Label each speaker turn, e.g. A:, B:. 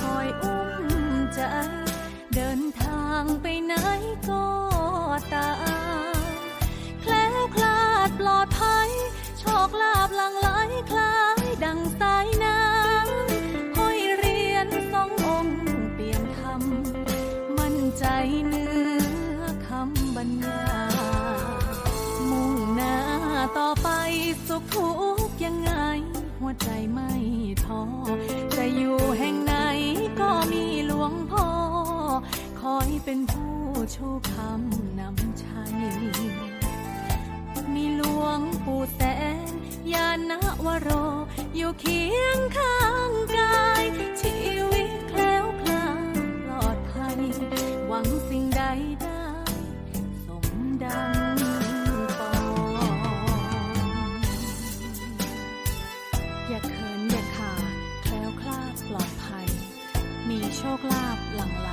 A: คอยอุ้มใจ เดินทางไปไหนก็ตามแคล้วคลาดปลอดภัยโชคลาบลังไหลคล้ายดังสายน้ำห้อยเรียนสององค์เปลี่ยนคำมั่นใจเนื้อคำบรรยาย คอยเป็นผู้ชูคำนำชัย มีหลวงปู่แสนยานวโร อยู่เคียงข้างกาย ชีวิตแคล้วคลาดปลอดภัย หวังสิ่งใดได้สมดังปองอย่าเขินอย่าขาดแคล้วคลาดปลอดภัยมีโชคลาภหลั่งไหล